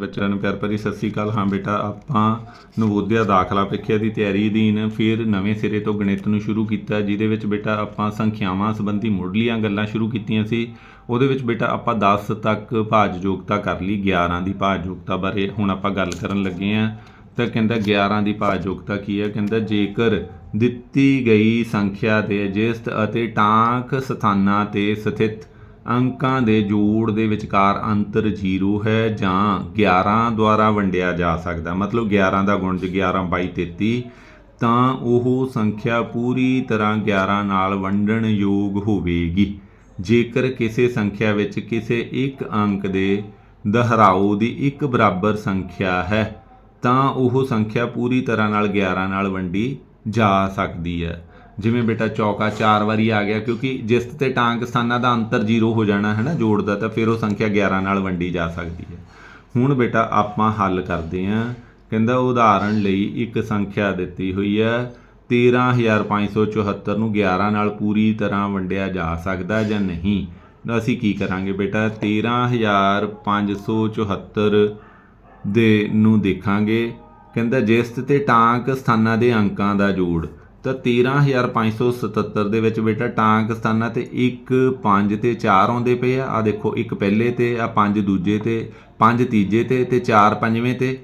ਬੱਚਿਆਂ ਨੂੰ ਪਿਆਰ ਭਰੀ ਸਤਿ ਸ੍ਰੀ ਅਕਾਲ। ਹਾਂ ਬੇਟਾ, ਆਪਾਂ ਨਵੋਦਿਆ ਦਾਖਲਾ ਪ੍ਰੀਖਿਆ ਦੀ ਤਿਆਰੀ ਅਧੀਨ ਫਿਰ ਨਵੇਂ ਸਿਰੇ ਤੋਂ ਗਣਿਤ ਨੂੰ ਸ਼ੁਰੂ ਕੀਤਾ, ਜਿਹਦੇ ਵਿੱਚ ਬੇਟਾ ਆਪਾਂ ਸੰਖਿਆਵਾਂ ਸੰਬੰਧੀ ਮੁੱਢਲੀਆਂ ਗੱਲਾਂ ਸ਼ੁਰੂ ਕੀਤੀਆਂ ਸੀ। ਉਹਦੇ ਵਿੱਚ ਬੇਟਾ ਆਪਾਂ 10 ਤੱਕ ਭਾਜ ਯੋਗਤਾ ਕਰ ਲਈ 11 ਦੀ ਭਾਜ ਯੋਗਤਾ ਬਾਰੇ ਹੁਣ ਆਪਾਂ ਗੱਲ ਕਰਨ ਲੱਗੇ ਆਂ ਤਾਂ ਕਹਿੰਦਾ 11 ਦੀ ਭਾਜ ਯੋਗਤਾ ਕੀ ਹੈ? ਕਹਿੰਦਾ ਜੇਕਰ ਦਿੱਤੀ ਗਈ ਸੰਖਿਆ ਦੇ ਜਿਸਤ ਅਤੇ ਟਾਂਕ ਸਥਾਨਾਂ ਤੇ ਸਥਿਤ ਅੰਕਾਂ ਦੇ ਜੋੜ ਦੇ ਵਿਚਕਾਰ ਅੰਤਰ 0 ਹੈ ਜਾਂ 11 ਦੁਆਰਾ ਵੰਡਿਆ ਜਾ ਸਕਦਾ। ਮਤਲਬ 11 ਦਾ ਗੁਣਜ 11 22 33 ਤਾਂ ਉਹ ਸੰਖਿਆ ਪੂਰੀ ਤਰ੍ਹਾਂ 11 ਨਾਲ ਵੰਡਣ ਯੋਗ ਹੋਵੇਗੀ। ਜੇਕਰ ਕਿਸੇ ਸੰਖਿਆ ਵਿੱਚ ਕਿਸੇ ਇੱਕ ਅੰਕ ਦੇ ਦੁਹਰਾਓ ਦੀ ਇੱਕ ਬਰਾਬਰ ਸੰਖਿਆ ਹੈ, ਤਾਂ ਉਹ ਸੰਖਿਆ ਪੂਰੀ ਤਰ੍ਹਾਂ ਨਾਲ 11 ਨਾਲ ਵੰਡੀ ਜਾ ਸਕਦੀ ਹੈ। ਜਿਵੇਂ ਬੇਟਾ ਚੌਕਾ ਚਾਰ ਵਾਰੀ ਆ ਗਿਆ, ਕਿਉਂਕਿ ਜਿਸ ਤੇ ਟਾਂਕ ਸਥਾਨਾਂ ਦਾ ਅੰਤਰ ਜੀਰੋ ਹੋ ਜਾਣਾ, ਹੈ ਨਾ, ਜੋੜ ਦਾ, ਤਾਂ ਫਿਰ ਉਹ ਸੰਖਿਆ 11 ਨਾਲ ਵੰਡੀ ਜਾ ਸਕਦੀ ਹੈ। ਹੁਣ ਬੇਟਾ ਆਪਾਂ ਹੱਲ ਕਰਦੇ ਹਾਂ। ਕਹਿੰਦਾ ਉਦਾਹਰਣ ਲਈ ਇੱਕ ਸੰਖਿਆ ਦਿੱਤੀ ਹੋਈ ਹੈ 13574 ਨੂੰ 11 ਨਾਲ ਪੂਰੀ ਤਰ੍ਹਾਂ ਵੰਡਿਆ ਜਾ ਸਕਦਾ ਜਾਂ ਨਹੀਂ? ਤਾਂ ਅਸੀਂ ਕੀ ਕਰਾਂਗੇ ਬੇਟਾ? 13574 ਦੇ ਨੂੰ ਦੇਖਾਂਗੇ। ਕਹਿੰਦਾ ਜਿਸ ਤੇ ਟਾਂਕ ਸਥਾਨਾਂ ਦੇ ਅੰਕਾਂ ਦਾ ਜੋੜ। ਤਾਂ 13577 ਦੇ ਵਿੱਚ ਬੇਟਾ ਟਾਂਕ ਸਥਾਨਾਂ ਤੇ 1 5 ਤੇ 4 ਆਉਂਦੇ ਪਏ ਆ। ਆ ਦੇਖੋ, ਇੱਕ ਪਹਿਲੇ ਤੇ ਆ ਪੰਜ ਦੂਜੇ ਤੇ, ਪੰਜ ਤੀਜੇ ਤੇ ਤੇ 4 ਪੰਜਵੇਂ ਤੇ।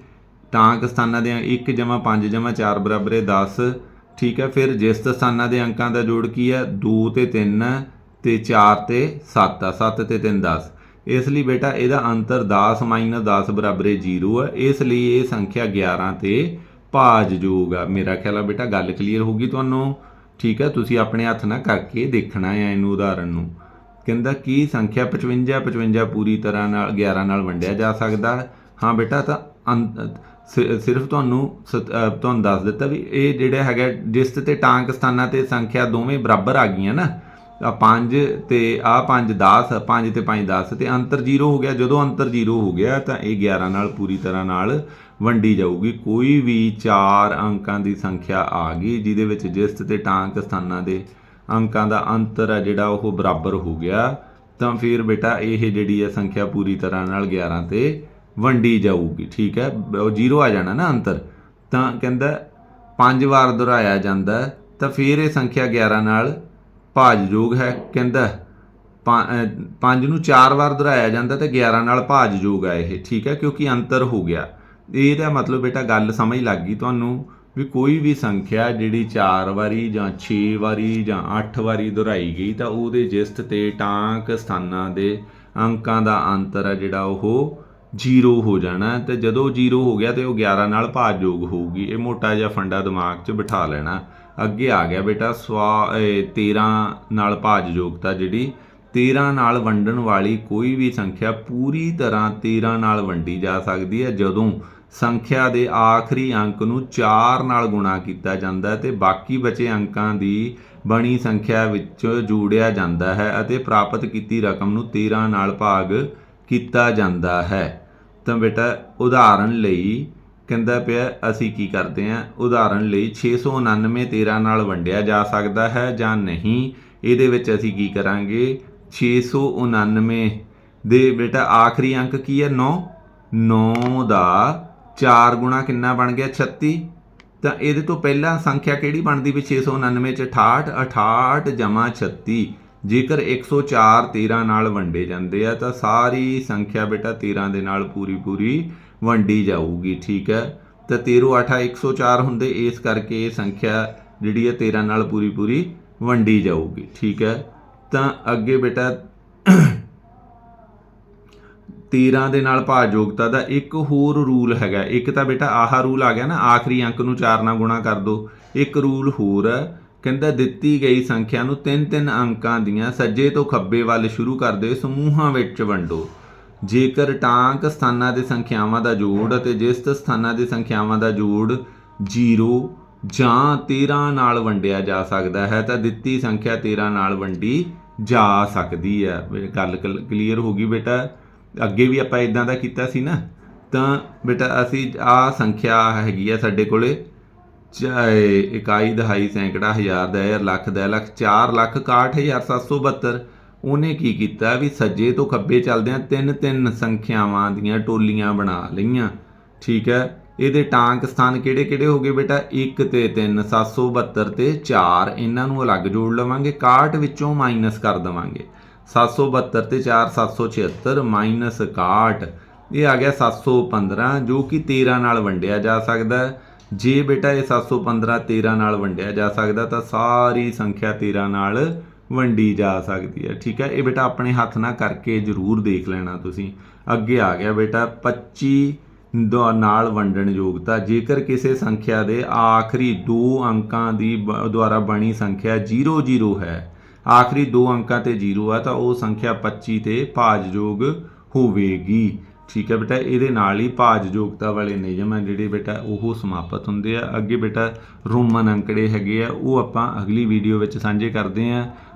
ਟਾਂਕ ਸਥਾਨਾਂ ਦੇ 1 ਜਮਾ 5 ਜਮਾ 4 ਬਰਾਬਰ ਹੈ 10 ਠੀਕ ਹੈ, ਫਿਰ ਜਿਸ ਸਥਾਨਾਂ ਦੇ ਅੰਕਾਂ ਦਾ ਜੋੜ ਕੀ ਹੈ? 2 ਤੇ 3 ਤੇ 4 ਤੇ 7 ਆ 7 ਤੇ 3 10 ਇਸ ਲਈ ਬੇਟਾ ਇਹਦਾ ਅੰਤਰ 10 10 ਬਰਾਬਰ ਹੈ 0 ਹੈ। ਇਸ ਲਈ ਇਹ ਸੰਖਿਆ 11 ਤੇ ਭਾਜਯੋਗ ਆ। ਮੇਰਾ ਖਿਆਲ ਆ ਬੇਟਾ, ਗੱਲ ਕਲੀਅਰ ਹੋ ਗਈ ਤੁਹਾਨੂੰ? ਠੀਕ ਹੈ ਤੁਸੀਂ ਆਪਣੇ ਹੱਥ ਨਾਲ ਕਰਕੇ ਦੇਖਣਾ ਹੈ ਇਹਨੂੰ ਉਦਾਹਰਣ ਨੂੰ। ਕਹਿੰਦਾ, ਕੀ ਸੰਖਿਆ 55 55 ਪੂਰੀ ਤਰ੍ਹਾਂ ਨਾਲ 11 ਨਾਲ ਵੰਡਿਆ ਜਾ ਸਕਦਾ? ਹਾਂ ਬੇਟਾ, ਤਾਂ ਅੰਤ- ਸਿ- ਸਿਰਫ ਤੁਹਾਨੂੰ ਸਤ- ਤੁਹਾਨੂੰ ਦੱਸ ਦਿੱਤਾ ਵੀ ਇਹ ਜਿਹੜਾ ਹੈਗਾ, ਜਿਸ ਤੇ ਟਾਂਕ ਸਥਾਨਾਂ ਤੇ ਸੰਖਿਆ ਦੋਵੇਂ ਬਰਾਬਰ ਆ ਗਈਆਂ ਨਾ ਆ 5 ਤੇ ਆ 5 10 5 ਤੇ 5 10 ਤੇ ਅੰਤਰ 0 ਹੋ ਗਿਆ। ਜਦੋਂ ਅੰਤਰ 0 ਹੋ ਗਿਆ ਤਾਂ ਇਹ 11 ਨਾਲ ਪੂਰੀ ਤਰ੍ਹਾਂ ਨਾਲ ਵੰਡੀ ਜਾਊਗੀ। ਕੋਈ ਵੀ ਚਾਰ ਅੰਕਾਂ ਦੀ ਸੰਖਿਆ ਆ ਗਈ, ਜਿਹਦੇ ਵਿੱਚ ਜਿਸ ਤੇ ਟਾਂਕ ਸਥਾਨਾਂ ਦੇ ਅੰਕਾਂ ਦਾ ਅੰਤਰ ਆ ਜਿਹੜਾ ਉਹ ਬਰਾਬਰ ਹੋ ਗਿਆ, ਤਾਂ ਫਿਰ ਬੇਟਾ ਇਹ ਜਿਹੜੀ ਹੈ ਸੰਖਿਆ ਪੂਰੀ ਤਰ੍ਹਾਂ ਨਾਲ 11 ਤੇ ਵੰਡੀ ਜਾਊਗੀ। ਠੀਕ ਹੈ? ਉਹ 0 ਆ ਜਾਣਾ ਨਾ ਅੰਤਰ। ਤਾਂ ਕਹਿੰਦਾ ਪੰਜ ਵਾਰ ਦੁਹਰਾਇਆ ਜਾਂਦਾ, ਤਾਂ ਫਿਰ ਇਹ ਸੰਖਿਆ 11 ਨਾਲ ਭਾਜਯੋਗ ਹੈ, ਕਹਿੰਦਾ ਪੰਜ ਨੂੰ ਚਾਰ ਵਾਰ ਦੁਹਰਾਇਆ ਜਾਂਦਾ ਤੇ 11 ਨਾਲ ਭਾਜਯੋਗ ਹੈ ਇਹ, ਠੀਕ ਹੈ, ਕਿਉਂਕਿ ਅੰਤਰ ਹੋ ਗਿਆ। ਇਹਦਾ ਮਤਲਬ ਬੇਟਾ ਗੱਲ ਸਮਝ ਲੱਗ ਗਈ ਤੁਹਾਨੂੰ ਵੀ ਕੋਈ ਵੀ ਸੰਖਿਆ ਜਿਹੜੀ 4 ਵਾਰੀ ਜਾਂ 6 ਵਾਰੀ ਜਾਂ 8 ਵਾਰੀ ਦੁਹਰਾਈ ਗਈ ਤਾਂ ਉਹਦੇ ਜਿਸਤ ਤੇ ਟਾਂਕ ਸਥਾਨਾਂ ਦੇ ਅੰਕਾਂ ਦਾ ਅੰਤਰ ਹੈ ਜਿਹੜਾ ਉਹ 0 ਹੋ ਜਾਣਾ ਤੇ ਜਦੋਂ 0 ਹੋ ਗਿਆ ਤੇ ਉਹ 11 ਨਾਲ ਭਾਜਯੋਗ ਹੋਊਗੀ। ਇਹ ਮੋਟਾ ਜਿਹਾ ਫੰਡਾ ਦਿਮਾਗ 'ਚ ਬਿਠਾ ਲੈਣਾ। ਅੱਗੇ ਆ ਗਿਆ ਬੇਟਾ, ਸਵਾ, ਇਹ 13 ਨਾਲ ਭਾਜਯੋਗਤਾ ਜਿਹੜੀ 13 ਨਾਲ ਵੰਡਣ ਵਾਲੀ ਕੋਈ ਵੀ ਸੰਖਿਆ ਪੂਰੀ ਤਰ੍ਹਾਂ 13 ਨਾਲ ਵੰਡੀ ਜਾ ਸਕਦੀ ਹੈ, ਜਦੋਂ ਸੰਖਿਆ ਦੇ ਆਖਰੀ ਅੰਕ ਨੂੰ 4 ਨਾਲ ਗੁਣਾ ਕੀਤਾ ਜਾਂਦਾ ਹੈ ਤੇ ਬਾਕੀ ਬਚੇ ਅੰਕਾਂ ਦੀ ਬਣੀ ਸੰਖਿਆ ਵਿੱਚ ਜੋੜਿਆ ਜਾਂਦਾ ਹੈ ਅਤੇ ਪ੍ਰਾਪਤ ਕੀਤੀ ਰਕਮ ਨੂੰ 13 ਨਾਲ ਭਾਗ ਕੀਤਾ ਜਾਂਦਾ ਹੈ। ਤਾਂ ਬੇਟਾ ਉਦਾਹਰਣ ਲਈ ਕਹਿੰਦਾ ਪਿਆ, ਅਸੀਂ ਕੀ ਕਰਦੇ ਹਾਂ ਉਦਾਹਰਣ ਲਈ 699 13 ਨਾਲ ਵੰਡਿਆ ਜਾ ਸਕਦਾ ਹੈ ਜਾਂ ਨਹੀਂ? ਇਹਦੇ ਵਿੱਚ ਅਸੀਂ ਕੀ ਕਰਾਂਗੇ? 699 ਦੇ ਬੇਟਾ, ਆਖਰੀ ਅੰਕ ਕੀ ਹੈ? 9 9 ਦਾ 4 ਗੁਣਾ ਕਿੰਨਾ ਬਣ ਗਿਆ? 36 ਤਾਂ ਇਹਦੇ ਤੋਂ ਪਹਿਲਾਂ ਸੰਖਿਆ ਕਿਹੜੀ ਬਣਦੀ ਵੀ 699 ਚ 68 68 ਜਮਾ 36 ਜੇਕਰ 104 13 ਨਾਲ ਵੰਡੇ ਜਾਂਦੇ ਆ, ਤਾਂ ਸਾਰੀ ਸੰਖਿਆ ਬੇਟਾ 13 ਦੇ ਨਾਲ ਪੂਰੀ ਪੂਰੀ ਵੰਡੀ ਜਾਊਗੀ, ਠੀਕ ਹੈ? ਤਾਂ 13 8 104 ਹੁੰਦੇ, ਇਸ ਕਰਕੇ ਇਹ ਸੰਖਿਆ ਜਿਹੜੀ ਹੈ 13 ਨਾਲ ਪੂਰੀ ਪੂਰੀ ਵੰਡੀ ਜਾਊਗੀ, ਠੀਕ ਹੈ? ਤਾਂ ਅੱਗੇ ਬੇਟਾ 13 ਦੇ ਨਾਲ ਭਾਜਯੋਗਤਾ ਦਾ ਇੱਕ ਹੋਰ ਰੂਲ ਹੈਗਾ। ਇੱਕ ਤਾਂ ਬੇਟਾ ਆਹ ਰੂਲ ਆ ਗਿਆ ਨਾ, ਆਖਰੀ ਅੰਕ ਨੂੰ 4 ਨਾਲ ਗੁਣਾ ਕਰ ਦਿਓ ਇੱਕ ਰੂਲ ਹੋਰ ਹੈ, ਕਹਿੰਦਾ ਦਿੱਤੀ ਗਈ ਸੰਖਿਆ ਨੂੰ ਤਿੰਨ ਤਿੰਨ ਅੰਕਾਂ ਦੀਆਂ ਸੱਜੇ ਤੋਂ ਖੱਬੇ ਵੱਲ ਸ਼ੁਰੂ ਕਰਦੇ ਸਮੂਹਾਂ ਵਿੱਚ ਵੰਡੋ। ਜੇਕਰ ਟਾਂਕ ਸਥਾਨਾਂ ਦੇ ਸੰਖਿਆਵਾਂ ਦਾ ਜੋੜ ਅਤੇ ਜਿਸਤ ਸਥਾਨਾਂ ਦੇ ਸੰਖਿਆਵਾਂ ਦਾ ਜੋੜ 0 ਜਾਂ 13 ਨਾਲ ਵੰਡਿਆ ਜਾ ਸਕਦਾ ਹੈ, ਤਾਂ ਦਿੱਤੀ ਸੰਖਿਆ 13 ਨਾਲ ਵੰਡੀ ਜਾ ਸਕਦੀ ਹੈ। ਵੀ ਗੱਲ ਕਲੀਅਰ ਹੋ ਗਈ ਬੇਟਾ। ਅੱਗੇ ਵੀ ਆਪਾਂ ਇਦਾਂ ਦਾ ਕੀਤਾ ਸੀ ਨਾ, ਤਾਂ ਬੇਟਾ ਅਸੀਂ ਆ ਸੰਖਿਆ ਹੈਗੀ ਆ ਸਾਡੇ ਕੋਲੇ, ਚਾਹੇ ਇਕਾਈ ਦਹਾਈ ਸੈਂਕੜਾ ਹਜ਼ਾਰ ਦਾ ਲੱਖ ਦਾ ਲੱਖ 4 ਲੱਖ 61772 ਉਹਨੇ ਕੀ ਕੀਤਾ ਵੀ ਸੱਜੇ ਤੋਂ ਖੱਬੇ ਚੱਲਦਿਆਂ ਤਿੰਨ ਤਿੰਨ ਸੰਖਿਆਵਾਂ ਦੀਆਂ ਟੋਲੀਆਂ ਬਣਾ ਲਈਆਂ। ਠੀਕ ਹੈ, ਇਹਦੇ ਟਾਂਕ ਸਥਾਨ ਕਿਹੜੇ ਕਿਹੜੇ ਹੋ ਗਏ ਬੇਟਾ? 1 ਤੇ 3 772 ਤੇ 4 ਇਹਨਾਂ ਨੂੰ ਅਲੱਗ ਜੋੜ ਲਵਾਂਗੇ 61 ਵਿੱਚੋਂ ਮਾਈਨਸ ਕਰ ਦਵਾਂਗੇ। 772 ਤੇ 4 776 ਮਾਈਨਸ 61 ਇਹ ਆ ਗਿਆ 715 ਜੋ ਕਿ 13 ਨਾਲ ਵੰਡਿਆ ਜਾ ਸਕਦਾ ਜੇ ਬੇਟਾ ਇਹ 715 13 ਨਾਲ ਵੰਡਿਆ ਜਾ ਸਕਦਾ ਤਾਂ ਸਾਰੀ ਸੰਖਿਆ 13 ਨਾਲ ਵੰਡੀ ਜਾ ਸਕਦੀ ਹੈ। ਠੀਕ ਹੈ? ਇਹ ਬੇਟਾ ਆਪਣੇ ਹੱਥ ਨਾਲ ਕਰਕੇ ਜ਼ਰੂਰ ਦੇਖ ਲੈਣਾ ਤੁਸੀਂ। ਅੱਗੇ ਆ ਗਿਆ ਬੇਟਾ 25 ਦਾ, ਨਾਲ ਵੰਡਣ ਯੋਗਤਾ। ਜੇਕਰ ਕਿਸੇ ਸੰਖਿਆ ਦੇ ਆਖਰੀ ਦੋ ਅੰਕਾਂ ਦੀ ਬ- ਦੁਆਰਾ ਬਣੀ ਸੰਖਿਆ 00 ਹੈ, ਆਖਰੀ ਦੋ ਅੰਕਾਂ ਤੇ 0 ਆ, ਤਾਂ ਉਹ ਸੰਖਿਆ 25 ਤੇ ਭਾਜਯੋਗ ਹੋਵੇਗੀ। ਠੀਕ ਹੈ ਬੇਟਾ? ਇਹਦੇ ਨਾਲ ਹੀ ਭਾਜ ਯੋਗਤਾ ਵਾਲੇ ਨਿਯਮ ਆ ਜਿਹੜੇ ਬੇਟਾ ਉਹ ਸਮਾਪਤ ਹੁੰਦੇ ਆ। ਅੱਗੇ ਬੇਟਾ ਰੋਮਨ ਅੰਕੜੇ ਹੈਗੇ ਆ, ਉਹ ਆਪਾਂ ਅਗਲੀ ਵੀਡੀਓ ਵਿੱਚ ਸਾਂਝੇ ਕਰਦੇ ਆ।